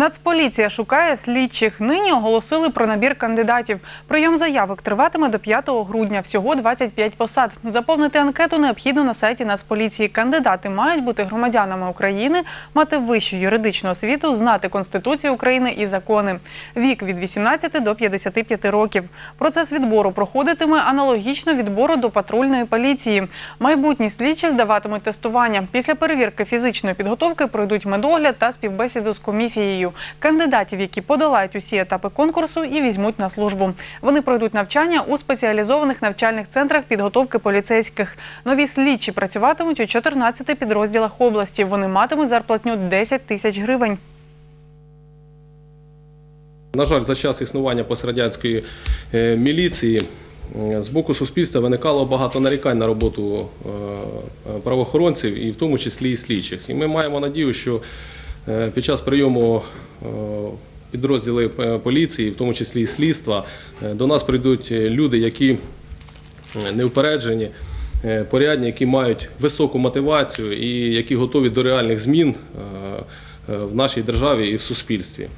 Нацполіція шукає слідчих. Нині оголосили про набір кандидатів. Прийом заявок триватиме до 5 грудня. Всього 25 посад. Заповнити анкету необхідно на сайті Нацполіції. Кандидати мають бути громадянами України, мати вищу юридичну освіту, знати Конституцію України і закони. Вік від 18 до 55 років. Процес відбору проходитиме аналогічно відбору до патрульної поліції. Майбутні слідчі здаватимуть тестування. Після перевірки фізичної підготовки пройдуть медогляд та співбесіду з комісією. Кандидатів, які подолають усі етапи конкурсу і візьмуть на службу. Вони пройдуть навчання у спеціалізованих навчальних центрах підготовки поліцейських. Нові слідчі працюватимуть у 14 підрозділах області. Вони матимуть зарплатню 10 тисяч гривень. На жаль, за час існування пострадянської е, міліції е, з боку суспільства виникало багато нарікань на роботу е, правоохоронців, і в тому числі і слідчих. І ми маємо надію, що під час прийому е, підрозділи е, поліції, в тому числі і слідства, е, до нас прийдуть е, люди, які е, неупереджені, е, порядні, які мають високу мотивацію і які готові до реальних змін е, е, в нашій державі і в суспільстві.